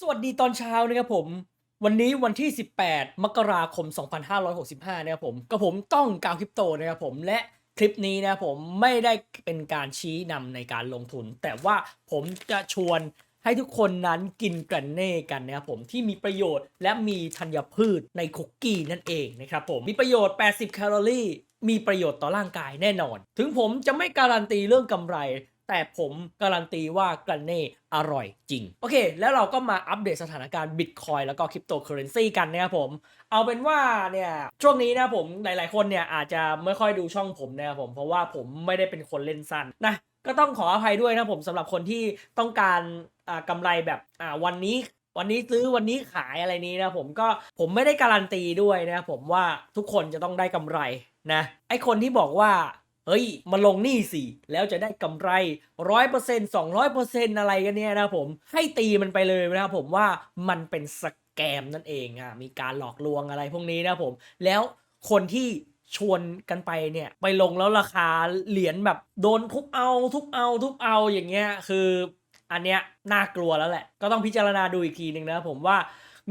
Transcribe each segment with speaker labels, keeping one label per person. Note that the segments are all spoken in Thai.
Speaker 1: สวัสดีตอนเช้านะครับผม วันนี้วันที่ 18 มกราคม 2565 นะครับผมกับผมต้องกาวคริปโตนะครับผมและคลิปนี้นะครับผมไม่ได้เป็นการชี้นำในการลงทุน แต่ว่าผมจะชวนให้ทุกคนนั้นกินกรนเน่กันนะครับผมที่มีประโยชน์และมีธัญพืชในคุกกี้นั่นเองนะครับผมมีประโยชน์ 80 แคลอรี่ มีประโยชน์ต่อร่างกายแน่นอน ถึงผมจะไม่การันตีเรื่องกำไร แต่ผมการันตีว่ากรนเน่อร่อยจริง โอเค แล้วเราก็มาอัปเดตสถานการณ์บิตคอยแล้วก็คริปโตเคอเรนซีกันนะครับผม เอาเป็นว่าเนี่ยช่วงนี้นะผมหลายๆคนเนี่ยอาจจะไม่ค่อยดูช่องผมนะครับผมเพราะว่าผมไม่ได้เป็นคนเล่นสั้นนะก็ต้องขออภัยด้วยนะผมสำหรับคนที่ต้องการอ่ากำไรแบบอ่าวันนี้วันนี้ซื้อวันนี้ขายอะไรนี้นะผมก็ผมไม่ได้การันตีด้วยนะผมว่าทุกคนจะต้องได้กำไรนะไอคนที่บอกว่า เฮ้ย มาลงนี่สิ แล้วจะได้กำไรร้อยเปอร์เซ็นต์สองร้อยเปอร์เซ็นต์อะไรกันเนี่ยนะผม ให้ตีมันไปเลยนะครับผมว่ามันเป็นสแกมนั่นเองอะ มีการหลอกลวงอะไรพวกนี้นะผม แล้วคนที่ชวนกันไปเนี่ย ไปลงแล้วราคาเหรียญแบบโดนทุบเอาทุบเอาทุบเอาอย่างเงี้ย คืออันเนี้ยน่ากลัวแล้วแหละ ก็ต้องพิจารณาดูอีกทีหนึ่งนะผมว่า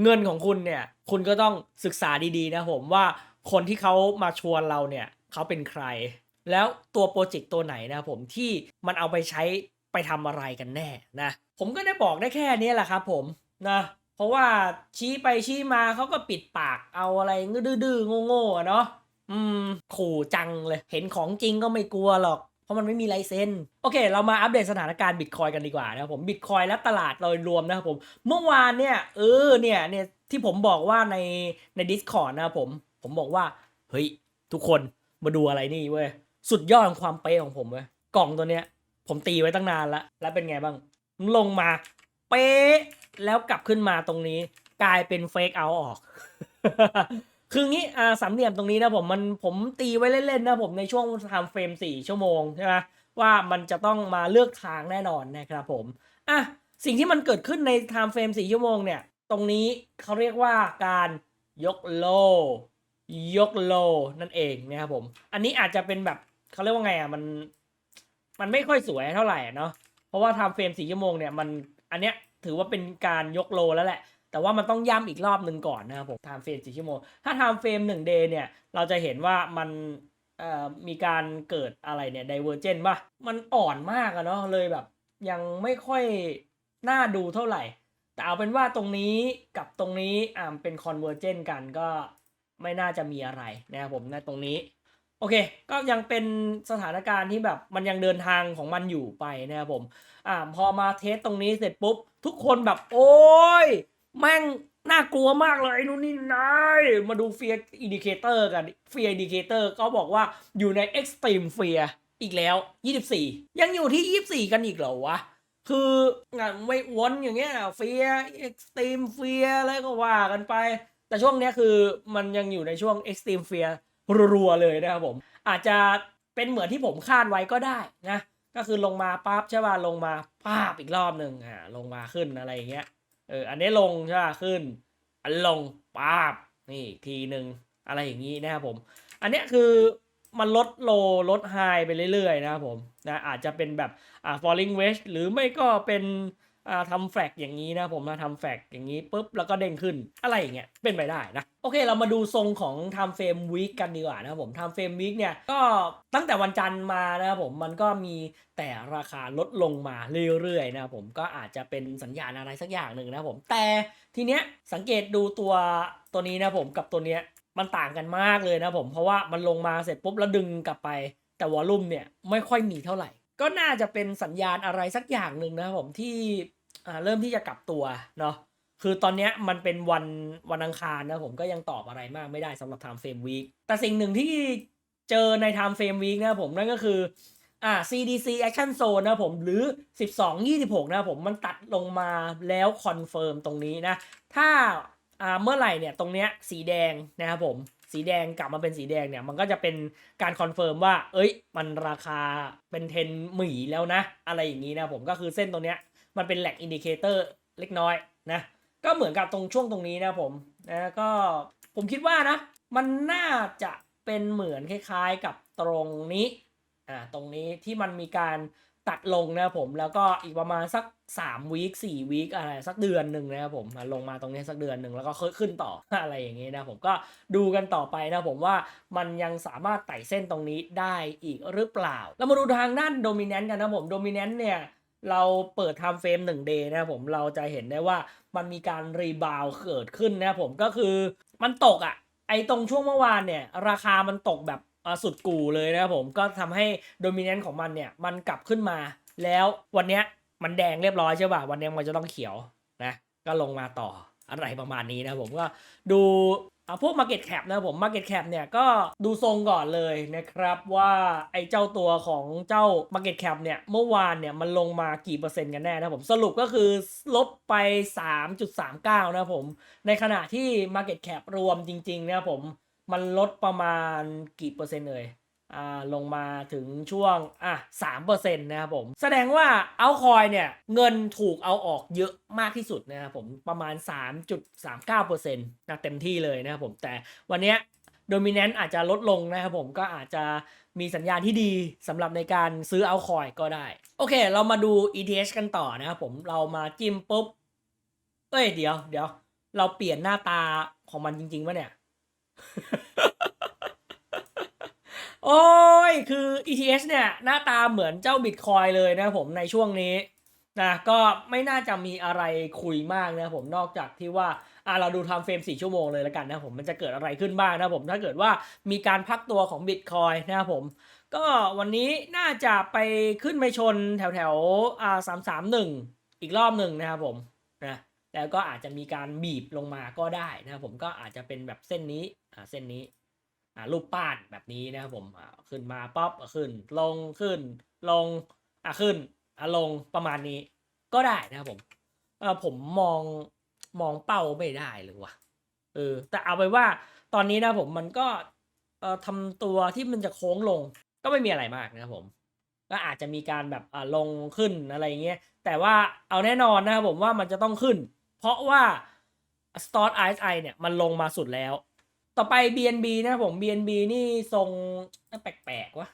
Speaker 1: เงินของคุณเนี่ย คุณก็ต้องศึกษาดีๆนะผมว่าคนที่เขามาชวนเราเนี่ยเขาเป็นใคร แล้วตัวโปรเจกต์ตัวไหนนะผมที่มันเอาไปใช้ไปทำอะไรกันแน่นะ ผมก็ได้บอกได้แค่นี้แหละครับผมนะเพราะว่าชี้ไปชี้มาเขาก็ปิดปากเอาอะไรดื้อๆโง่ๆเนาะอืมขู่จังเลย เห็นของจริงก็ไม่กลัวหรอก เพราะมันไม่มีไลเซนส์โอเค เรามาอัปเดตสถานการณ์บิตคอยกันดีกว่านะครับผมบิตคอยและตลาดโดยรวมนะครับผม เมื่อวานเนี่ยเออเนี่ยเนี่ยที่ผมบอกว่าในใน Discord นะครับผม ผมบอกว่า เฮ้ย ทุกคนมาดูอะไรนี่เว้ย สุดยอดของความเป๊ะของผมเว้ยกล่องตัวเนี้ย ผมตีไว้ตั้งนานล้วแล้วเป็นไงบ้างมันลงมาเป๊ะแล้วกลับขึ้นมาตรงนี้ กลายเป็นเฟกเอาออก คืองี้อ่าสามเหลี่ยมตรงนี้นะผมมันผมตีไว้เล่นๆนะผมในช่วงไทม์เฟรมสี่ชั่วโมงใช่ไหมว่ามันจะต้องมาเลือกทางแน่นอนนะครับผมอะสิ่งที่มันเกิดขึ้นในไทม์เฟรมสี่ชั่วโมงเนี่ย ตรงนี้เขาเรียกว่าการยกโล ยกโลนั่นเองนะครับผม อันนี้อาจจะเป็นแบบ เขาเรียกว่าไงอะมัน มันไม่ค่อยสวยเท่าไหร่เนาะเพราะว่าทม์เฟรมสี่ชั่วโมงเนี่ยมันอันเนี้ยถือว่าเป็นการยกโลแล้วแหละ แต่ว่ามันต้องย้ำอีกรอบหนึ่งก่อนนะครับผมทม์เฟรมสี่ชั่วโมง ถ้าทม์เฟรมหนึ่งเดย์เนี่ย เราจะเห็นว่ามันเอ่อมีการเกิดอะไรเนี่ยไดเวอร์เจนป่ะ มันอ่อนมากอะเนาะเลยแบบ ยังไม่ค่อยน่าดูเท่าไหร่ แต่เอาเป็นว่าตรงนี้กับตรงนี้อ่าเป็นคอนเวอร์เจนกันก็ไม่น่าจะมีอะไรนะครับผมในตรงนี้ โอเค ก็ยังเป็นสถานการณ์ที่แบบมันยังเดินทางของมันอยู่ไปนะครับผม อ่าพอมาเทสตรงนี้เสร็จปุ๊บ ทุกคนแบบโอ้ย แม่งน่ากลัวมากเลยนู่นนี่นายมาดูเฟียอินดิเคเตอร์กันเฟียอินดิเคเตอร์ก็บอกว่าอยู่ใน Extreme Fear อีกแล้ว 24 ยังอยู่ที่ 24 กันอีกเหรอวะ คืองานไม่วนอย่างเงี้ยเฟียเอ็กซ์ตรีมเฟียอะไรก็ว่ากันไป แต่ช่วงเนี้ยคือมันยังอยู่ในช่วง Extreme Fear รั รัวๆเลยนะครับผม อาจจะเป็นเหมือนที่ผมคาดไว้ก็ได้นะก็คือลงมาปั๊บใช่ป่ะลงมาปาบอีกรอบหนึ่งอ่าลงมาขึ้นอะไรอย่างเงี้ยเอออันนี้ลงใช่ป่ะขึ้น อันลงปาบนี่ทีหนึ่งอะไรอย่างนี้นะครับผม อันนี้คือมันลดโลลดไฮไปเรื่อยๆนะครับผมนะอาจจะเป็นแบบอ่า falling wedge หรือไม่ก็เป็น อ่าทำแฟกอย่างนี้นะผมมาทำแฟกอย่างนี้ปุ๊บแล้วก็เด้งขึ้นอะไรอย่างเงี้ยเป็นไปได้นะโอเค เรามาดูทรงของ time frame week กันดีกว่านะครับผม time frame week เนี่ยก็ตั้งแต่วันจันทร์มานะครับผมมันก็มีแต่ราคาลดลงมาเรื่อยๆนะครับผมก็อาจจะเป็นสัญญาณอะไรสักอย่างหนึ่งนะครับผมแต่ทีเนี้ยสังเกตดูตัวตัวนี้นะผมกับตัวเนี้ยมันต่างกันมากเลยนะผมเพราะว่ามันลงมาเสร็จปุ๊บแล้วดึงกลับไป แต่วอลลุ่มเนี่ยไม่ค่อยมีเท่าไหร่ ก็น่าจะเป็นสัญญาณอะไรสักอย่างหนึ่งนะครับผมที่เริ่มที่จะกลับตัวเนาะคือตอนนี้มันเป็นวันวันอังคารนะผมก็ยังตอบอะไรมากไม่ได้สำหรับ time frame week แต่สิ่งหนึ่งที่เจอใน time frame week นะผมนั่นก็คืออ่า CDC action zone นะผมหรือ 12 26 นะผมมันตัดลงมาแล้วคอนเฟิร์มตรงนี้นะ ถ้าอ่าเมื่อไหร่เนี่ยตรงเนี้ยสีแดงนะครับผม สีแดงกลับมาเป็นสีแดงเนี่ยมันก็จะเป็นการคอนเฟิร์มว่า เอ้ย มันราคาเป็นเทนหมีแล้วนะ อะไรอย่างนี้นะผมก็คือเส้นตรงเนี้ยมันเป็นแหลกอินดิเคเตอร์เล็กน้อยนะก็เหมือนกับตรงช่วงตรงนี้นะผมนะก็ผมคิดว่านะมันน่าจะเป็นเหมือนคล้ายๆกับตรงนี้อ่าตรงนี้ที่มันมีการ ตัดลงนะครับผมแล้วก็อีกประมาณสัก3วีค4วีคอะไรสักเดือนหนึ่งนะครับผมลงมาตรงนี้สักเดือนหนึ่งแล้วก็ขึ้นต่ออะไรอย่างงี้นะผมก็ดูกันต่อไปนะผมว่ามันยังสามารถไต่เส้นตรงนี้ได้อีกหรือเปล่า แล้วมาดูทางด้านโดมิ n น n กันนะผมโดมิ n น n เนี่ยเราเปิด time frame 1 day นะครับผมเราจะเห็นได้ว่ามันมีการรีบาวเกิดขึ้นนะครับผมก็คือมันตกอะ่ะไอตรงช่วงเมื่อวานเนี่ยราคามันตกแบบ สุดกูเลยนะครับผมก็ทำให้โดมิเนนต์ของมันเนี่ยมันกลับขึ้นมา แล้ววันเนี้ยมันแดงเรียบร้อยใช่ป่ะวันนี้มันจะต้องเขียวนะก็ลงมาต่ออะไรประมาณนี้นะผมก็ดูเอาพวก Market Cap นะผม Market Cap เนี่ยก็ดูทรงก่อนเลยนะครับว่าไอ้เจ้าตัวของเจ้า Market Cap เนี่ยเมื่อวานเนี่ยมันลงมากี่เปอร์เซ็นต์กันแน่นะผมสรุปก็คือลบไป 3.39 นะผม ในขณะที่ Market Cap รวมจริงๆนะครับผม มันลดประมาณกี่เปอร์เซ็นต์เลยอ่าลงมาถึงช่วงอะสามเปอร์เซ็นต์นะครับผม แสดงว่าเอาคอยเนี่ย เงินถูกเอาออกเยอะมากที่สุดนะครับผมประมาณ 3.39เปอร์เซนต์นะเต็มที่เลยนะครับผม แต่วันเนี้ยโดมิเนนต์อาจจะลดลงนะครับผมก็อาจจะมีสัญญาณที่ดีสำหรับในการซื้อเอาคอยก็ได้ โอเค เรามาดู ETH กันต่อนะครับผมเรามาจิ้มปุ๊บ เอ้ยเดี๋ยวเดี๋ยว เราเปลี่ยนหน้าตาของมันจริงๆวะเนี่ย โอ้ย คือ ETH เนี่ย หน้าตาเหมือนเจ้าบิตคอยเลยนะผมในช่วงนี้นะก็ไม่น่าจะมีอะไรคุยมากนะผมนอกจากที่ว่าอะเราดูไทม์เฟรม 4 ชั่วโมงเลยแล้วกันนะผมมันจะเกิดอะไรขึ้นบ้างนะผมถ้าเกิดว่ามีการพักตัวของบิตคอยนะครับผม ก็วันนี้น่าจะไปขึ้นไปชนแถวแถวอ่าสามสามหนึ่งอีกรอบหนึ่งนะครับผมนะ แล้วก็อาจจะมีการบีบลงมาก็ได้นะครับผมก็อาจจะเป็นแบบเส้นนี้อ่าเส้นนี้อ่ารูปป้านแบบนี้นะครับผมอ่าขึ้นมาป๊อปขึ้น ลงขึ้น ลงอะขึ้นอะลงประมาณนี้ก็ได้นะครับผมเออผมมองมองเป้าไม่ได้เลยว่ะเออแต่เอาไปว่าตอนนี้นะผมมันก็เอ่อทำตัวที่มันจะโค้งลงก็ไม่มีอะไรมากนะครับผม ก็อาจจะมีการแบบอ่าลงขึ้นอะไรเงี้ยแต่ว่าเอาแน่นอนนะครับผมว่ามันจะต้องขึ้น เพราะว่า Start RSI เนี่ยมันลงมาสุดแล้ว ต่อไป BNB นะผม BNB นี่ทรงแปลกๆวะ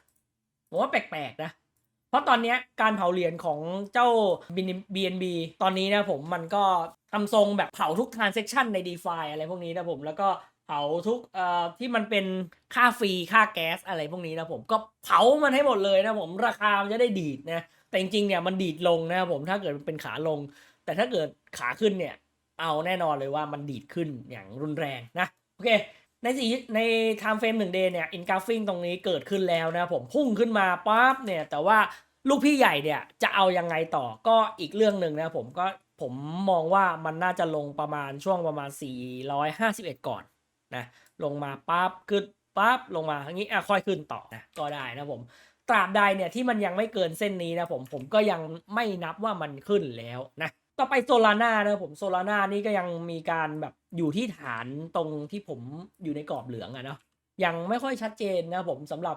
Speaker 1: ผมว่าแปลกๆนะ เพราะตอนนี้การเผาเหรียญของเจ้า BNB ตอนนี้นะผมมันก็ทำทรงแบบเผาทุก transaction ใน DeFi อะไรพวกนี้นะผมแล้วก็เผาทุกเอ่อที่มันเป็นค่าฟรีค่าแก๊สอะไรพวกนี้นะผมก็เผามันให้หมดเลยนะผมราคามันจะได้ดีดนะแต่จริงๆเนี่ยมันดีดลงนะผมถ้าเกิดมันเป็นขาลง แต่ถ้าเกิด ขาขึ้นเนี่ย เอาแน่นอนเลยว่ามันดีดขึ้นอย่างรุนแรงนะ โอเค ในสีใน time frame หนึ่งเดย์เนี่ย engulfing ตรงนี้เกิดขึ้นแล้วนะผมพุ่งขึ้นมาปั๊บเนี่ยแต่ว่าลูกพี่ใหญ่เนี่ยจะเอายังไงต่อก็อีกเรื่องหนึ่งนะผมก็ผมมองว่ามันน่าจะลงประมาณช่วงประมาณ 451 ก่อนนะลงมาปั๊บขึ้นปั๊บลงมาอย่างนี้อะค่อยขึ้นต่อนะก็ได้นะผมตราบใดเนี่ยที่มันยังไม่เกินเส้นนี้นะผมผมก็ยังไม่นับว่ามันขึ้นแล้วนะ ต่อไปโซลาร่านะผมโซลาร่านี่ก็ยังมีการแบบอยู่ที่ฐานตรงที่ผมอยู่ในกรอบเหลืองอะเนาะยังไม่ค่อยชัดเจนนะผมสำหรับ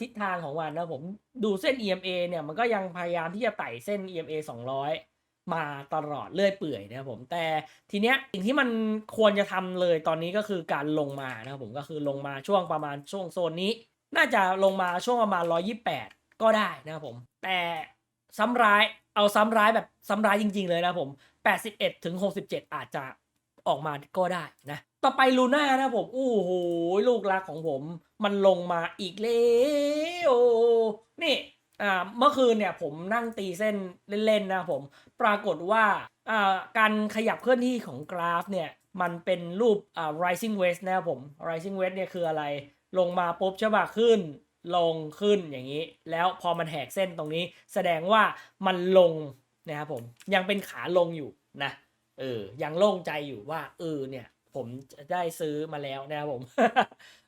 Speaker 1: ทิศทางของมันนะผมดูเส้น EMA เนี่ยมันก็ยังพยายามที่จะไต่เส้น EMA 200 มาตลอดเรื่อยเปื่อยนะครับผมแต่ทีเนี้ยสิ่งที่มันควรจะทำเลยตอนนี้ก็คือการลงมานะครับผมก็คือลงมาช่วงประมาณช่วงโซนนี้ น่าจะลงมาช่วงประมาณ 128 ก็ได้นะครับผมแต่ซ้ำร้าย เอาซ้ำร้ายแบบซ้ำร้ายจริง ๆ เลยนะผม 81ถึง67 อาจจะออกมาก็ได้นะ ต่อไปลูน่านะผมโอ้โหลูกรักของผม มันลงมาอีกแล้วนี่อ่าเมื่อคืนเนี่ยผมนั่งตีเส้นเล่นๆนะผม ปรากฏว่าอ่าการขยับเคลื่อนที่ของกราฟเนี่ยมันเป็นรูปอ่า rising wedge นะครับผม rising wedge เนี่ยคืออะไร ลงมาปุ๊บใช่ป่ะขึ้น ลงขึ้นอย่างนี้ แล้วพอมันแหกเส้นตรงนี้ แสดงว่ามันลงนะครับผมยังเป็นขาลงอยู่นะเออยังโล่งใจอยู่ว่าเออเนี่ยผมได้ซื้อมาแล้วนะครับผม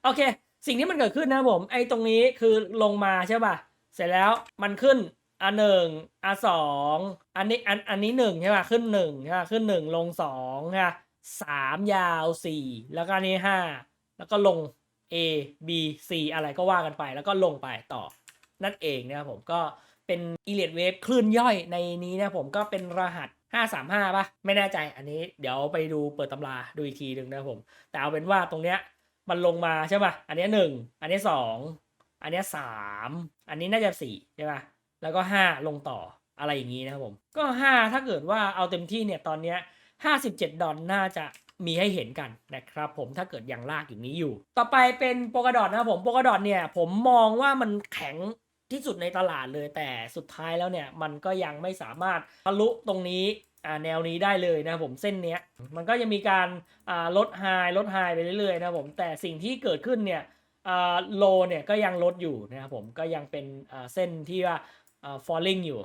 Speaker 1: โอเค สิ่งที่มันเกิดขึ้นนะผมไอ้ตรงนี้คือลงมาใช่ป่ะเสร็จแล้วมันขึ้นอันหนึ่งอันสองอันนี้อันอันนี้หนึ่งใช่ป่ะขึ้นหนึ่งใช่ป่ะขึ้นหนึ่งลงสองใช่ป่ะสามยาวสี่แล้วก็อันนี้ห้าแล้วก็ลง A B C อะไรก็ว่ากันไป แล้วก็ลงไปต่อนั่นเองนะครับผมก็เป็น e l i t Wave คลื่นย่อยในนี้นะผมก็เป็นรหัส 535ป่ะ ไม่แน่ใจอันนี้เดี๋ยวไปดูเปิดตำราดูอีกทีหนึ่งนะครับผม แต่เอาเป็นว่าตรงเนี้ยมันลงมาใช่ป่ะ อันนี้หนึ่งอันนี้สองอันนี้สามอันนี้น่าจะสี่ใช่ป่ะ แล้วก็ 5 ลงต่ออะไรอย่างนี้นะครับผม ก็ 5 ถ้าเกิดว่าเอาเต็มที่เนี่ยตอนเนี้ย57 ดอลน่าจะ มีให้เห็นกันนะครับผมถ้าเกิดยังลากอยู่นี้อยู่ ต่อไปเป็นโปกดอทนะครับผมโปกดอทเนี่ยผมมองว่ามันแข็งที่สุดในตลาดเลยแต่สุดท้ายแล้วเนี่ยมันก็ยังไม่สามารถทะลุตรงนี้อ่าแนวนี้ได้เลยนะผมเส้นเนี้ยมันก็จะมีการอ่าลดไฮลดไฮไปเรื่อยๆนะผมแต่สิ่งที่เกิดขึ้นเนี่ยโลเนี่ยก็ยังลดอยู่นะครับผมก็ยังเป็นเส้นที่ว่าอ่า falling อยู่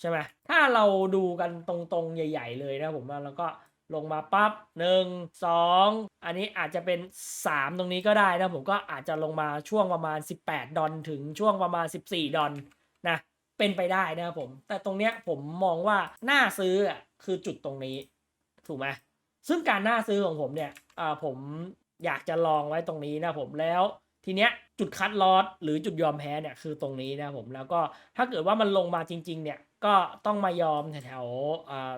Speaker 1: ใช่ไหมถ้าเราดูกันตรงๆใหญ่ ๆ เลยนะผมว่าแล้วก็ ลงมาปั๊บหนึ่งสองอันนี้อาจจะเป็น 3 ตรงนี้ก็ได้นะ ผมก็อาจจะลงมาช่วงประมาณ 18 ดอลถึงช่วงประมาณ 14 ดอลนะเป็นไปได้นะครับผม แต่ตรงเนี้ยผมมองว่าน่าซื้ออะคือจุดตรงนี้ถูกไหมซึ่งการน่าซื้อของผมเนี่ยอ่าผมอยากจะลองไว้ตรงนี้นะผมแล้วทีเนี้ยจุดคัดลอสหรือจุดยอมแพ้เนี่ยคือตรงนี้นะผมแล้วก็ถ้าเกิดว่ามันลงมาจริง ๆ เนี่ยก็ต้องมายอมแถวๆอ่า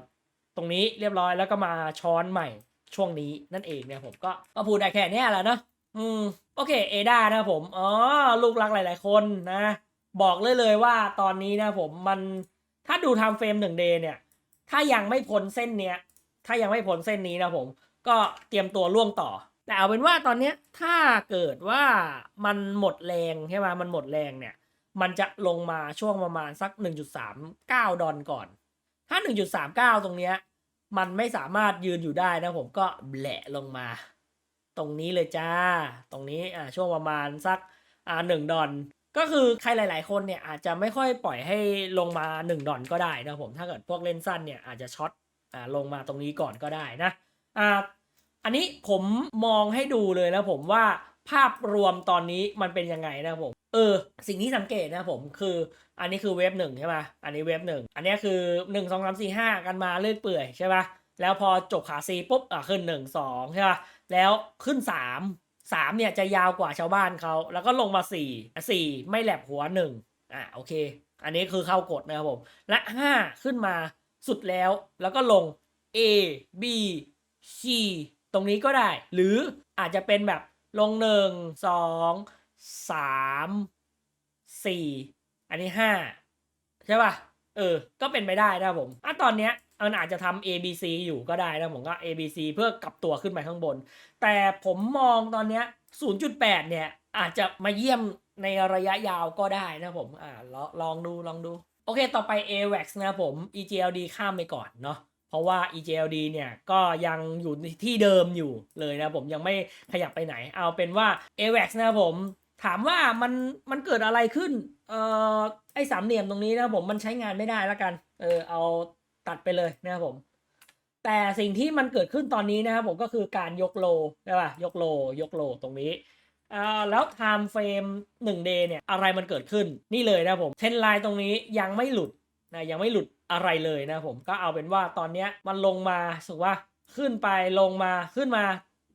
Speaker 1: ตรงนี้เรียบร้อยแล้วก็มาช้อนใหม่ช่วงนี้นั่นเองเนี่ยผมก็ก็พูดได้แค่เนี้ยแหละเนาะอืมโอเคเอดานะครับผมอ๋อลูกรักหลาย ๆ คนนะ บอกเลยเลยว่าตอนนี้นะผมมันถ้าดูไทม์เฟรมหนึ่งเดย์เนี่ย ถ้ายังไม่พ้นเส้นเนี้ยถ้ายังไม่พ้นเส้นนี้นะผม ก็เตรียมตัวล่วงต่อ แต่เอาเป็นว่าตอนเนี้ยถ้าเกิดว่ามันหมดแรงใช่ไหมมันหมดแรงเนี่ย มันจะลงมาช่วงประมาณสัก 1.39 ดอลก่อน ถ้า1.39ตรงเนี้ย มันไม่สามารถยืนอยู่ได้นะผมก็แหละลงมา ตรงนี้เลยจ้า ตรงนี้อ่าช่วงประมาณสักอ่าหนึ่งดอลก็คือใครหลาย ๆ คนเนี่ยอาจจะไม่ค่อยปล่อยให้ลงมา1ดอลก็ได้นะผมถ้าเกิดพวกเล่นสั้นเนี่ยอาจจะช็อตอ่าลงมาตรงนี้ก่อนก็ได้นะอ่าอันนี้ผมมองให้ดูเลยนะผมว่าภาพรวมตอนนี้มันเป็นยังไงนะผม เออ สิ่งที่สังเกตนะผมคืออันนี้คือเว็บหนึ่งใช่ไหมอันนี้เว็บหนึ่งอันนี้คือหนึ่งสองสามสี่ห้ากันมาเลื่อยเปื่อยใช่ปะแล้วพอจบขาซีปุ๊บอะขึ้นหนึ่งสองใช่ปะแล้วขึ้นสามสามเนี่ยจะยาวกว่าชาวบ้านเขาแล้วก็ลงมาสี่สี่ไม่แหลบหัวหนึ่งอะโอเค อันนี้คือเข้ากฎนะครับผมและห้าขึ้นมาสุดแล้วแล้วก็ลง A B C ตรงนี้ก็ได้ หรืออาจจะเป็นแบบลงหนึ่งสอง สามสี่อันนี้ห้าใช่ป่ะ เออ ก็เป็นไปได้นะผมอะตอนเนี้ยมันอาจจะทำ A B C อยู่ก็ได้นะผมก็ A B C เพื่อกลับตัวขึ้นไปข้างบน แต่ผมมองตอนเนี้ย 0.8 เนี่ย อาจจะมาเยี่ยมในระยะยาวก็ได้นะผมอ่าลองลองดูลองดู โอเคต่อไป AVAX นะผม EGLD ข้ามไปก่อนเนาะเพราะว่า EGLD เนี่ยก็ยังอยู่ที่เดิมอยู่เลยนะผมยังไม่ขยับไปไหน เอาเป็นว่า AVAX นะผม ถามว่ามันมันเกิดอะไรขึ้น เอ่อไอ้สามเหลี่ยมตรงนี้นะครับผมมันใช้งานไม่ได้แล้วกัน เออเอาตัดไปเลยนะครับผม แต่สิ่งที่มันเกิดขึ้นตอนนี้นะครับผมก็คือการยกโลใช่ป่ะยกโล ยกโลตรงนี้อ่าแล้ว time frame 1 day เนี่ยอะไรมันเกิดขึ้นนี่เลยนะครับผมเทนไลน์ตรงนี้ยังไม่หลุดนะยังไม่หลุดอะไรเลยนะครับผมก็เอาเป็นว่าตอนเนี้ยมันลงมาสึกว่าขึ้นไปลงมาขึ้นมา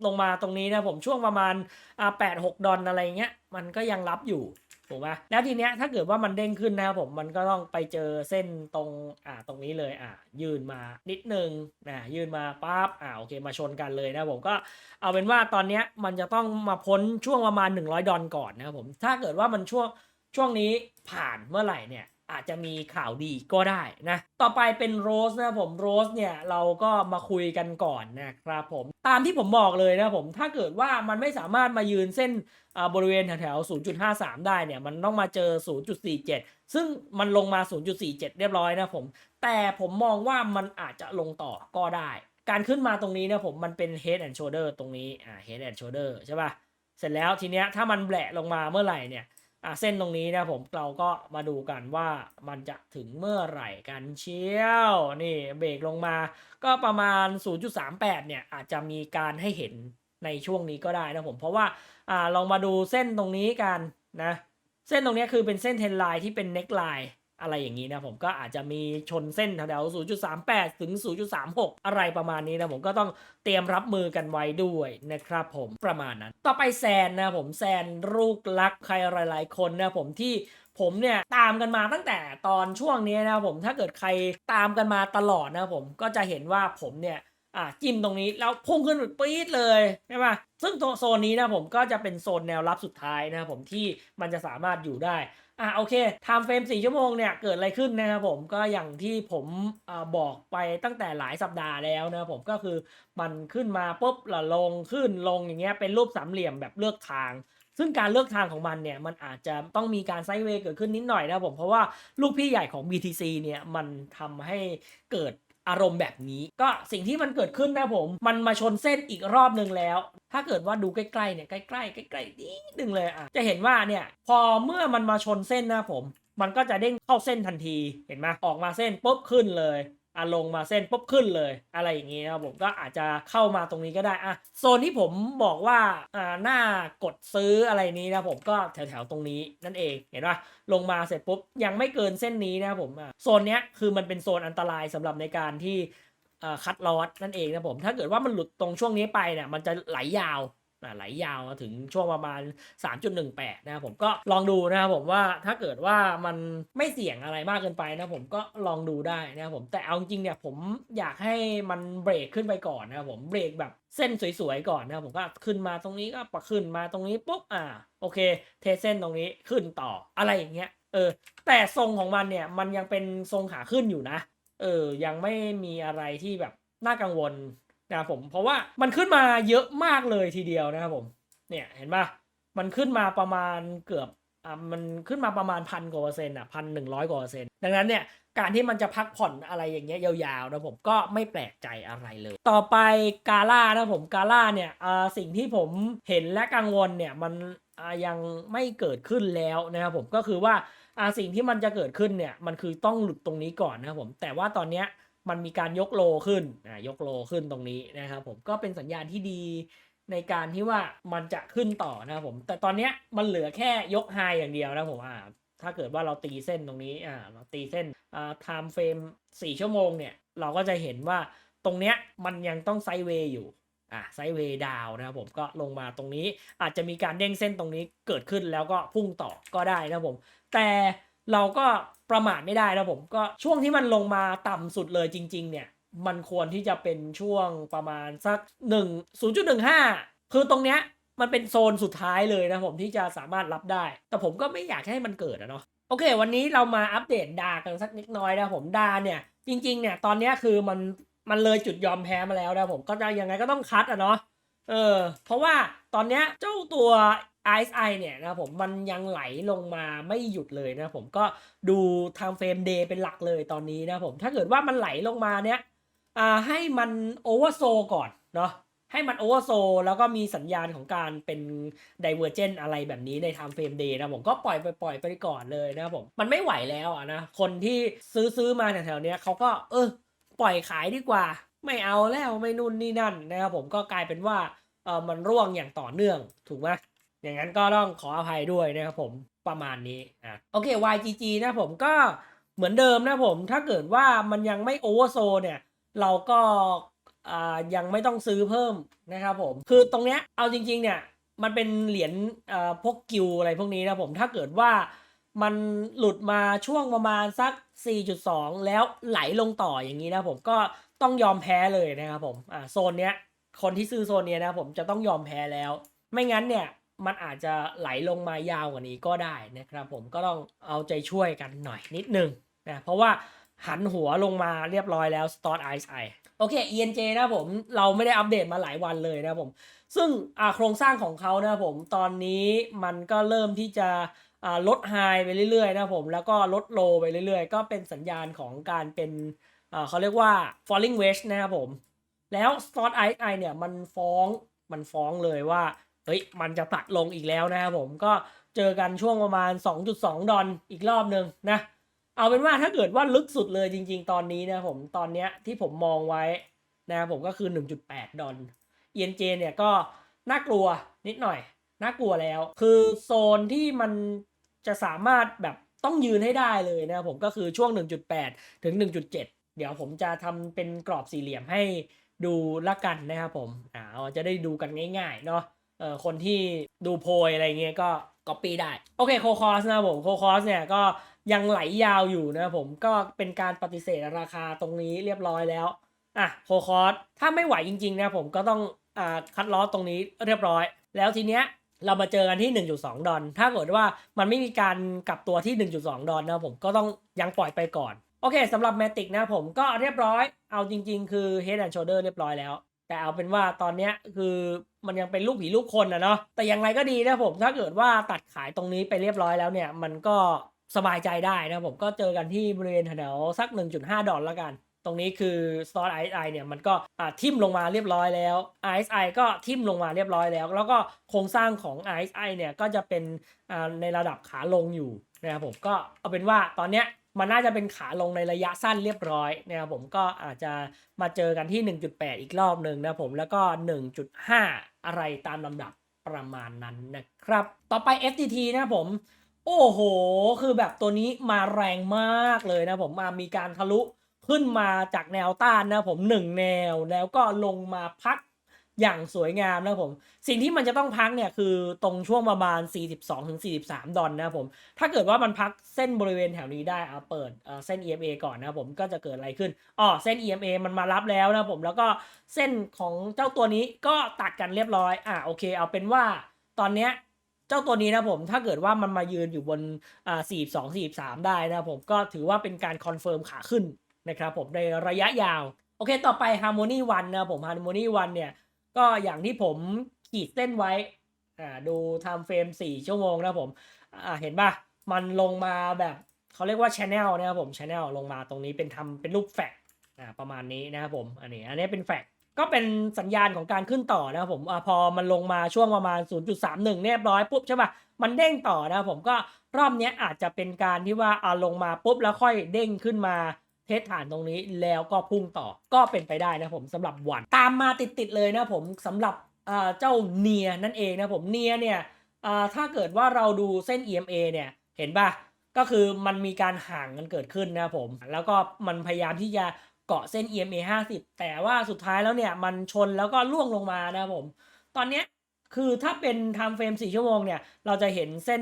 Speaker 1: ลงมาตรงนี้นะผมช่วงประมาณอ่าแปดหกดอลอะไรเงี้ยมันก็ยังรับอยู่ถูกไหมแล้วทีเนี้ยถ้าเกิดว่ามันเด้งขึ้นนะครับผมมันก็ต้องไปเจอเส้นตรงอ่าตรงนี้เลยอ่ายืนมานิดนึงนะยืนมาปั๊บอ่าโอเคมาชนกันเลยนะผมก็เอาเป็นว่าตอนเนี้ยมันจะต้องมาพ้นช่วงประมาณ 100 ดอลก่อนนะครับผมถ้าเกิดว่ามันช่วงช่วงนี้ผ่านเมื่อไหร่เนี่ย อาจจะมีข่าวดีก็ได้นะ ต่อไปเป็นโรสนะผมโรสเนี่ยเราก็มาคุยกันก่อนนะครับผมตามที่ผมบอกเลยนะผมถ้าเกิดว่ามันไม่สามารถมายืนเส้นอ่าบริเวณแถวๆ0.53 ได้เนี่ย มันต้องมาเจอ 0.47 ซึ่งมันลงมา 0.47 เรียบร้อยนะผม แต่ผมมองว่ามันอาจจะลงต่อก็ได้ การขึ้นมาตรงนี้นะผมมันเป็น head and shoulder ตรงนี้อ่า head and shoulder ใช่ป่ะเสร็จแล้วทีเนี้ยถ้ามันแบะลงมาเมื่อไหร่เนี่ย อะเส้นตรงนี้นะผมเราก็มาดูกันว่ามันจะถึงเมื่อไหร่กันเชียวนี่เบรกลงมาก็ประมาณ 0.38 เนี่ยอาจจะมีการให้เห็นในช่วงนี้ก็ได้นะผมเพราะว่าอ่าลองมาดูเส้นตรงนี้กันนะเส้นตรงนี้คือเป็นเส้นเทนไลน์ที่เป็นเน็กไลน์ อะไรอย่างนี้นะผมก็อาจจะมีชนเส้นแถวๆ0.38 ถึง 0.36 อะไรประมาณนี้นะผมก็ต้องเตรียมรับมือกันไว้ด้วยนะครับผมประมาณนั้น ต่อไปแซนนะผมแซนลูกรักใครหลาย ๆ คนนะผมที่ผมเนี่ยตามกันมาตั้งแต่ตอนช่วงนี้นะผมถ้าเกิดใครตามกันมาตลอดนะผมก็จะเห็นว่าผมเนี่ยอะจิ้มตรงนี้แล้วพุ่งขึ้นปปี๊ดเลยใช่ไหมซึ่งโซนนี้นะผมก็จะเป็นโซนแนวรับสุดท้ายนะผมที่มันจะสามารถอยู่ได้ อะโอเคไทม์เฟรม4ชั่วโมงเนี่ยเกิดอะไรขึ้นนะครับผมก็อย่างที่ผมอบอกไปตั้งแต่หลายสัปดาห์แล้วนะครับผมก็คือมันขึ้นมาปุ๊บละลงขึ้นลงอย่างเงี้ยเป็นรูปสามเหลี่ยมแบบเลือกทาง ซึ่งการเลือกทางของมันเนี่ยมันอาจจะต้องมีการไซด์เวย์เกิดขึ้นนิดหน่อยนะครับผมเพราะว่าลูกพี่ใหญ่ของ BTC เนี่ยมันทำให้เกิด อารมณ์แบบนี้ ก็สิ่งที่มันเกิดขึ้นนะผม มันมาชนเส้นอีกรอบหนึ่งแล้ว ถ้าเกิดว่าดูใกล้ๆเนี่ยใกล้ๆใกล้ๆนิดนึงเลยอะจะเห็นว่าเนี่ยพอเมื่อมันมาชนเส้นนะผม มันก็จะเด้งเข้าเส้นทันทีเห็นไหมออกมาเส้นปุ๊บขึ้นเลย อะลงมาเส้นปุ๊บขึ้นเลยอะไรอย่างนี้นะครับผมก็อาจจะเข้ามาตรงนี้ก็ได้อะโซนที่ผมบอกว่าอ่าหน้ากดซื้ออะไรนี้นะผมก็แถวๆตรงนี้นั่นเองเห็นปะลงมาเสร็จปุ๊บยังไม่เกินเส้นนี้นะผมอะโซนเนี้ยคือมันเป็นโซนอันตรายสำหรับในการที่อ่าคัดลอสนั่นเองนะผมถ้าเกิดว่ามันหลุดตรงช่วงนี้ไปเนี่ยมันจะไหลยาว ไหลยาวมาถึงช่วงประมาณ 3.18 นะครับผมก็ลองดูนะครับผมว่าถ้าเกิดว่ามันไม่เสี่ยงอะไรมากเกินไปนะผมก็ลองดูได้นะครับผมแต่เอาจริงๆเนี่ยผมอยากให้มันเบรกขึ้นไปก่อนนะครับผมเบรกแบบเส้นสวยๆก่อนนะครับผมก็ขึ้นมาตรงนี้ก็ปะขึ้นมาตรงนี้ปุ๊บอ่าโอเค เทเส้นตรงนี้ขึ้นต่ออะไรอย่างเงี้ยเออแต่ทรงของมันเนี่ยมันยังเป็นทรงขาขึ้นอยู่นะเออยังไม่มีอะไรที่แบบน่ากังวล นะครับผมเพราะว่ามันขึ้นมาเยอะมากเลยทีเดียวนะครับผมเนี่ยเห็นปะมันขึ้นมาประมาณเกือบอ่ามันขึ้นมาประมาณพันกว่าเปอร์เซ็นต์อะพันหนึ่งร้อยกว่าเปอร์เซ็นต์ดังนั้นเนี่ยการที่มันจะพักผ่อนอะไรอย่างเงี้ยยาวๆนะผมก็ไม่แปลกใจอะไรเลย ต่อไปกาล่านะผมกาล่าเนี่ยอ่าสิ่งที่ผมเห็นและกังวลเนี่ยมันอ่ายังไม่เกิดขึ้นแล้วนะครับผมก็คือว่าอ่าสิ่งที่มันจะเกิดขึ้นเนี่ยมันคือต้องหลุดตรงนี้ก่อนนะครับผมแต่ว่าตอนเนี้ย มันมีการยกโลขึ้นอ่ายกโลขึ้นตรงนี้นะครับผมก็เป็นสัญญาณที่ดีในการที่ว่ามันจะขึ้นต่อนะครับผม แต่ตอนนี้มันเหลือแค่ยกไฮอย่างเดียวนะผมอ่าถ้าเกิดว่าเราตีเส้นตรงนี้อ่าเราตีเส้นอ่าไทม์เฟรมสี่ชั่วโมงเนี่ย เราก็จะเห็นว่าตรงเนี้ยมันยังต้องไซเวย์อยู่อ่าไซเวย์ดาวนะครับผมก็ลงมาตรงนี้อาจจะมีการเด้งเส้นตรงนี้เกิดขึ้นแล้วก็พุ่งต่อก็ได้นะครับผม แต่เราก็ ประมาทไม่ได้นะผมก็ช่วงที่มันลงมาต่ำสุดเลยจริง ๆ เนี่ย มันควรที่จะเป็นช่วงประมาณสัก1 0.15 คือตรงเนี้ยมันเป็นโซนสุดท้ายเลยนะผมที่จะสามารถรับได้ แต่ผมก็ไม่อยากให้มันเกิดอะเนาะโอเค วันนี้เรามาอัปเดตดากันสักนิดน้อยนะผมดาเนี่ยจริงๆเนี่ยตอนเนี้ยคือมันมันเลยจุดยอมแพ้มาแล้วนะผมก็จะยังไงก็ต้องคัดอะเนาะเออเพราะว่าตอนเนี้ยเจ้าตัว RSI เนี่ยนะผมมันยังไหลลงมาไม่หยุดเลยนะผมก็ดูทางเฟรมเดย์เป็นหลักเลยตอนนี้นะผมถ้าเกิดว่ามันไหลลงมาเนี้ยให้มันโอเวอร์โซก่อนเนาะให้มันโอเวอร์โซแล้วก็มีสัญญาณของการเป็นไดเวอร์เจนอะไรแบบนี้ในทางเฟรมเดย์นะผมก็ปล่อยไปปล่อยไปก่อนเลยนะผมมันไม่ไหวแล้วอะนะคนที่ซื้อซื้อมาแถวๆเนี้ยเขาก็เออปล่อยขายดีกว่า ไม่เอาแล้วไม่นู่นนี่นั่นนะครับผมก็กลายเป็นว่าเออมันร่วงอย่างต่อเนื่องถูกไหม อย่างนั้นก็ต้องขออภัยด้วยนะครับผมประมาณนี้อะโอเค YGG นะผมก็เหมือนเดิมนะผมถ้าเกิดว่ามันยังไม่โอเวอร์โซเนี่ย เราก็อ่ายังไม่ต้องซื้อเพิ่มนะครับผม คือตรงเนี้ยเอาจริง ๆ เนี่ย มันเป็นเหรียญอ่อพวกกิวอะไรพวกนี้นะผมถ้าเกิดว่ามันหลุดมาช่วงประมาณสัก 4.2 แล้วไหลลงต่ออย่างนี้นะผมก็ต้องยอมแพ้เลยนะครับผมอ่าโซนเนี้ยคนที่ซื้อโซนเนี้ยนะผมจะต้องยอมแพ้แล้ว ไม่งั้นเนี่ย มันอาจจะไหลลงมายาวกว่านี้ก็ได้นะครับ ผมก็ต้องเอาใจช่วยกันหน่อยนิดนึงนะเพราะว่าหันหัวลงมาเรียบร้อยแล้ว Start RSI โอเค ENJ นะผมเราไม่ได้อัปเดตมาหลายวันเลยนะผม ซึ่งโครงสร้างของเขานะผมตอนนี้มันก็เริ่มที่จะลดไฮไปเรื่อยๆนะผมแล้วก็ลดโลไปเรื่อยๆ ก็เป็นสัญญาณของการเป็นเขาเรียกว่า falling wedge นะครับผม แล้ว Start RSI เนี่ยมันฟ้องมันฟ้องเลยว่า เฮ้ยมันจะตัดลงอีกแล้วนะครับผมก็เจอกันช่วงประมาณ 2.2 ดอลอีกรอบหนึ่งนะ เอาเป็นว่าถ้าเกิดว่าลึกสุดเลยจริง ๆ ตอนนี้นะผมตอนเนี้ยที่ผมมองไว้นะครับผมก็คือ 1.8 ดอล ENJ เจเนี่ยก็น่ากลัวนิดหน่อยน่ากลัวแล้ว คือโซนที่มันจะสามารถแบบต้องยืนให้ได้เลยนะครับผมก็คือช่วง 1.8 ถึง 1.7 เดี๋ยวผมจะทำเป็นกรอบสี่เหลี่ยมให้ดูละกันนะครับผมอ่าจะได้ดูกันง่าย ๆ เนาะ เอ่อคนที่ดูโพยอะไรเงี้ยก็ก๊อปปี้ได้ โอเคโคคอสนะผมโคคอสเนี่ยก็ยังไหลยาวอยู่นะผมก็เป็นการปฏิเสธราคาตรงนี้เรียบร้อยแล้วอะโคคอสถ้าไม่ไหวจริงๆนะผมก็ต้องอ่าคัดลอสตรงนี้เรียบร้อย แล้วทีเนี้ยเรามาเจอกันที่ 1.2 ดอลถ้าเกิดว่ามันไม่มีการกลับตัวที่ 1.2 ดอลนะผมก็ต้องยังปล่อยไปก่อน โอเคสำหรับแมติกนะผมก็เรียบร้อย เอาจริง ๆ คือ Head and Shoulder เรียบร้อยแล้ว แต่เอาเป็นว่าตอนเนี้ยคือ มันยังเป็นลูกผีลูกคนนะเนาะแต่อย่างไรก็ดีนะผมถ้าเกิดว่าตัดขายตรงนี้ไปเรียบร้อยแล้วเนี่ย มันก็สบายใจได้นะผมก็เจอกันที่บริเวณแถวสัก 1.5 ดอลแล้วกัน ตรงนี้คือ Slot RSI เนี่ยมันก็ทิ่มลงมาเรียบร้อยแล้ว RSI ก็ทิ่มลงมาเรียบร้อยแล้ว แล้วก็โครงสร้างของ RSI เนี่ยก็จะเป็นในระดับขาลงอยู่นะครับผมก็เอาเป็นว่าตอนเนี้ย มันน่าจะเป็นขาลงในระยะสั้นเรียบร้อยนะครับผมก็อาจจะมาเจอกันที่ 1.8 อีกรอบหนึ่งนะผมแล้วก็ 1.5 อะไรตามลำดับประมาณนั้นนะครับ ต่อไป FTT นะผม โอ้โห คือแบบตัวนี้มาแรงมากเลยนะผมมามีการทะลุขึ้นมาจากแนวต้านนะผมหนึ่งแนวแล้วก็ลงมาพัก อย่างสวยงามนะผม สิ่งที่มันจะต้องพักเนี่ยคือตรงช่วงประมาณ 42-43 ดอลนะผม ถ้าเกิดว่ามันพักเส้นบริเวณแถวนี้ได้เอาเปิดเส้น EMA ก่อนนะผมก็จะเกิดอะไรขึ้นอ๋อเส้น EMA มันมารับแล้วนะผมแล้วก็เส้นของเจ้าตัวนี้ก็ตัดกันเรียบร้อยอะโอเค เอาเป็นว่าตอนเนี้ยเจ้าตัวนี้นะผมถ้าเกิดว่ามันมายืนอยู่บนอ่า42 43ได้นะผมก็ถือว่าเป็นการคอนเฟิร์มขาขึ้นนะครับผมในระยะยาว โอเคต่อไป Harmony One นะผม Harmony One เนี่ย ก็อย่างที่ผมขีดเส้นไว้อ่าดู time frame 4ชั่วโมงนะผมอ่าเห็นป่ะ มันลงมาแบบเขาเรียกว่า channel นะครับผม channel ลงมาตรงนี้เป็นทำเป็นรูปแฟกอ่าประมาณนี้นะครับผมอันนี้อันนี้เป็นแฟกก็เป็นสัญญาณของการขึ้นต่อนะครับผมอพอมันลงมาช่วงประมาณ 0.31 เรียบร้อยปุ๊บใช่ปะมันเด้งต่อนะครับผมก็รอบนี้อาจจะเป็นการที่ว่าเอาลงมาปุ๊บแล้วค่อยเด้งขึ้นมา เทสฐานตรงนี้แล้วก็พุ่งต่อก็เป็นไปได้นะผมสำหรับวัน ตามมาติดๆเลยนะผมสำหรับเจ้าเนียนั่นเองนะผมเนียเนี่ยถ้าเกิดว่าเราดูเส้น EMA เนี่ยเห็นปะก็คือมันมีการห่างกันเกิดขึ้นนะผม แล้วก็มันพยายามที่จะเกาะเส้น EMA 50 แต่ว่าสุดท้ายแล้วเนี่ยมันชนแล้วก็ล่วงลงมานะผม ตอนเนี้ย คือถ้าเป็น time frame 4ชั่วโมงเนี่ย เราจะเห็นเส้น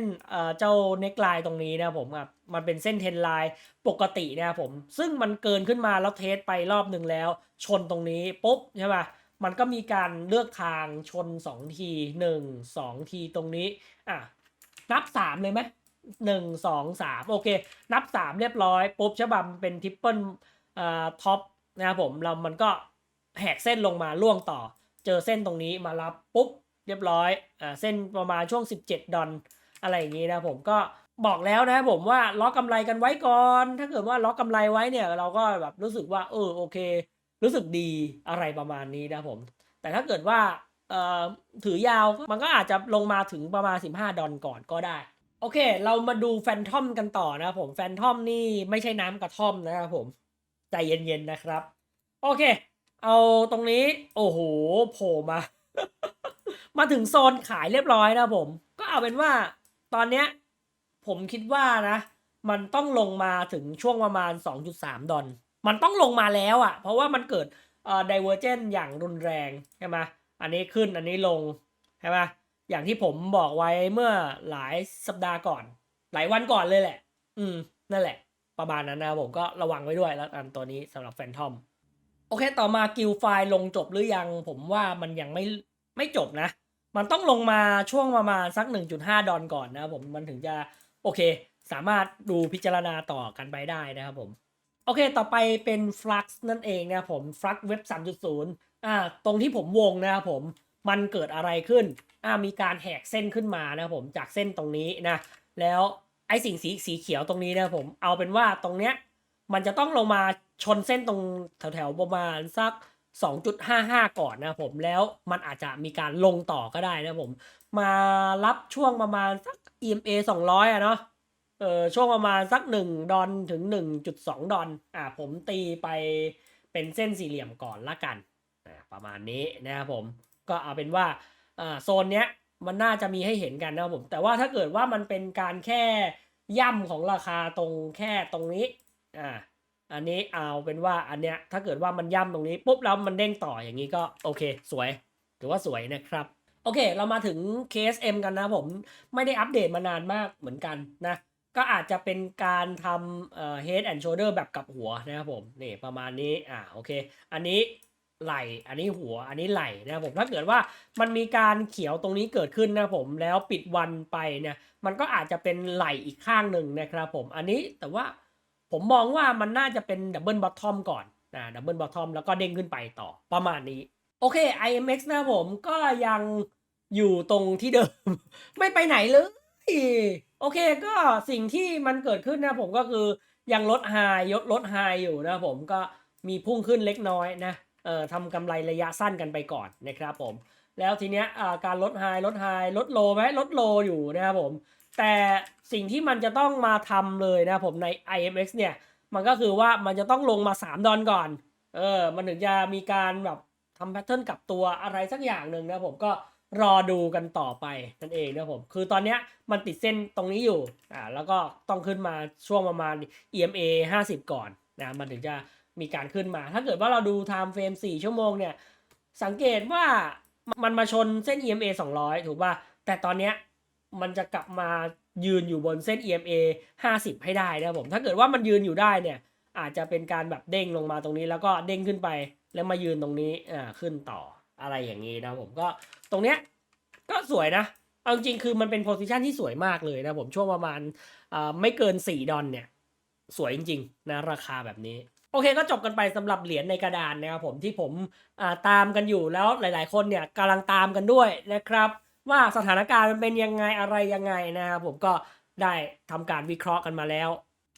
Speaker 1: เจ้า neck line ตรงนี้นะผมครับมันเป็นเส้น10 line ปกตินะผม ซึ่งมันเกินขึ้นมาแล้วเทสไปรอบหนึ่งแล้ว ชนตรงนี้ปุ๊บใช่ป่ะมันก็มีการเลือกทางชน 2 ที 1 2 ทีตรงนี้อะนับ 3 เลยไหมหนึ่งสองสามโอเค นับ 3 เรียบร้อยปุ๊บใช่ป่ะมันเป็นทริปเปิลอ่าท็อปนะครับผมเรามันก็แหกเส้นลงมาล่วงต่อ เจอเส้นตรงนี้มารับปุ๊บ เรียบร้อยอ่าเส้นประมาณช่วง 17 ดอลอะไรอย่างนี้นะผมก็บอกแล้วนะผมว่าล็อกกำไรกันไว้ก่อน ถ้าเกิดว่าล็อกกำไรไว้เนี่ยเราก็แบบรู้สึกว่าเออโอเค รู้สึกดีอะไรประมาณนี้นะผม แต่ถ้าเกิดว่าเอ่อถือยาวมันก็อาจจะลงมาถึงประมาณ 15 ดอลก่อนก็ได้ โอเค เรามาดูแฟนทอมกันต่อนะผมแฟนทอมนี่ไม่ใช่น้ำกระท่อมนะครับผมใจเย็นๆนะครับ โอเค เอาตรงนี้ โอ้โหโผล่มา มาถึงโซนขายเรียบร้อยนะผม ก็เอาเป็นว่าตอนเนี้ยผมคิดว่านะ มันต้องลงมาถึงช่วงประมาณ 2.3 ดอลมันต้องลงมาแล้วอะ่ะ เพราะว่ามันเกิดเอ่อ divergence อย่างรุนแรงใช่ไหมอันนี้ขึ้นอันนี้ลงใช่ไหมอย่างที่ผมบอกไว้เมื่อหลายสัปดาห์ก่อน หลายวันก่อนเลยแหละ อืม นั่นแหละ ประมาณนั้นนะผมก็ระวังไว้ด้วยแล้วกันตัวนี้สำหรับแฟนทอม โอเค ต่อมากิลไฟล์ลงจบหรือยัง ผมว่ามันยังไม่ไม่จบนะ มันต้องลงมาช่วงประมาณสัก 1.5 ดอลก่อนนะผมมันถึงจะโอเค สามารถดูพิจารณาต่อกันไปได้นะครับผม โอเค ต่อไปเป็น Flux นั่นเองนะครับผม Flux Web 3.0 อ่า ตรงที่ผมวงนะครับผม มันเกิดอะไรขึ้น อ่า มีการแหกเส้นขึ้นมานะครับผมจากเส้นตรงนี้นะ แล้วไอสิ่งสีสีเขียวตรงนี้นะผม เอาเป็นว่าตรงเนี้ย มันจะต้องลงมา ชนเส้นตรงแถวๆประมาณสัก 2.55 ก่อนนะผมแล้วมันอาจจะมีการลงต่อก็ได้นะผม มารับช่วงประมาณสัก EMA 200อะเนาะเออช่วงประมาณสัก 1 ดอลถึง 1.2 ดอลอ่าผมตีไปเป็นเส้นสี่เหลี่ยมก่อนละกันประมาณนี้นะครับผมก็เอาเป็นว่าอ่าโซนเนี้ยมันน่าจะมีให้เห็นกันนะครับผม แต่ว่าถ้าเกิดว่ามันเป็นการแค่ย่ำของราคาตรงแค่ตรงนี้อ่า อันนี้เอาเป็นว่าอันเนี้ยถ้าเกิดว่ามันย่ำตรงนี้ปุ๊บแล้วมันเด้งต่ออย่างนี้ก็โอเค สวยถือว่าสวยนะครับ โอเค เรามาถึง KSM กันนะผมไม่ได้อัปเดตมานานมากเหมือนกันนะ ก็อาจจะเป็นการทำเอ่อ head and shoulder แบบกับหัวนะครับผมนี่ประมาณนี้อ่าโอเค อันนี้ไหลอันนี้หัว อันนี้ไหลนะครับผม ถ้าเกิดว่ามันมีการเขียวตรงนี้เกิดขึ้นนะผม แล้วปิดวันไปเนี่ย มันก็อาจจะเป็นไหลอีกข้างหนึ่งนะครับผม อันนี้แต่ว่า ผมมองว่ามันน่าจะเป็นดับเบิลบอททอมก่อนนะดับเบิลบอททอมแล้วก็เด้งขึ้นไปต่อประมาณนี้ โอเค IMX นะผมก็ยังอยู่ตรงที่เดิม ไม่ไปไหนเลย โอเคก็สิ่งที่มันเกิดขึ้นนะผมก็คือยังลดไฮยดลดไฮอยู่นะผมก็มีพุ่งขึ้นเล็กน้อยนะเอ่อทำกำไรระยะสั้นกันไปก่อนนะครับผม แล้วทีเนี้ยการลดไฮลดไฮลดโลไหมลดโลอยู่นะครับผม แต่สิ่งที่มันจะต้องมาทำเลยนะผมใน IMX เนี่ย มันก็คือว่ามันจะต้องลงมา 3 ดอลก่อน เออ มันถึงจะมีการแบบทำแพทเทิร์นกับตัวอะไรสักอย่างหนึ่งนะผมก็รอดูกันต่อไปนั่นเองนะผม คือตอนเนี้ยมันติดเส้นตรงนี้อยู่ อ่า แล้วก็ต้องขึ้นมาช่วงประมาณ EMA 50 ก่อนนะ มันถึงจะมีการขึ้นมา ถ้าเกิดว่าเราดู time frame 4 ชั่วโมงเนี่ย สังเกตว่ามันมาชนเส้น EMA 200 ถูกป่ะ แต่ตอนเนี้ย มันจะกลับมายืนอยู่บนเส้น EMA 50 ให้ได้นะครับผมถ้าเกิดว่ามันยืนอยู่ได้เนี่ย อาจจะเป็นการแบบเด้งลงมาตรงนี้ แล้วก็เด้งขึ้นไปแล้วมายืนตรงนี้อ่าขึ้นต่ออะไรอย่างนี้นะผมก็ตรงเนี้ยก็สวยนะเอาจริงคือมันเป็นโพซิชันที่สวยมากเลยนะผมช่วงประมาณอ่าไม่เกิน 4 ดอลเนี่ย สวยจริงๆนะราคาแบบนี้ โอเคก็จบกันไปสำหรับเหรียญในกระดานนะครับผมที่ผมตามกันอยู่แล้วหลาย ๆ คนเนี่ยกำลังตามกันด้วยนะครับ ว่าสถานการณ์มันเป็นยังไงอะไรยังไงนะครับผมก็ได้ทำการวิเคราะห์กันมาแล้ว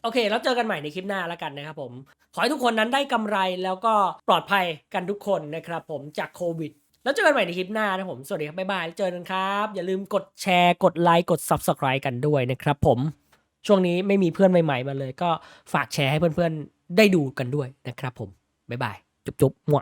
Speaker 1: โอเค แล้วเจอกันใหม่ในคลิปหน้าแล้วกันนะครับผม ขอให้ทุกคนนั้นได้กำไรแล้วก็ปลอดภัยกันทุกคนนะครับผมจากโควิด แล้วเจอกันใหม่ในคลิปหน้านะผม สวัสดีครับ บ๊ายบายแล้วเจอกันครับ อย่าลืมกดแชร์ กดไลค์ กด Subscribe กันด้วยนะครับผม ช่วงนี้ไม่มีเพื่อนใหม่ๆมาเลย ก็ฝากแชร์ให้เพื่อนๆได้ดูกันด้วยนะครับผม บ๊ายบาย จุ๊บๆมั่ว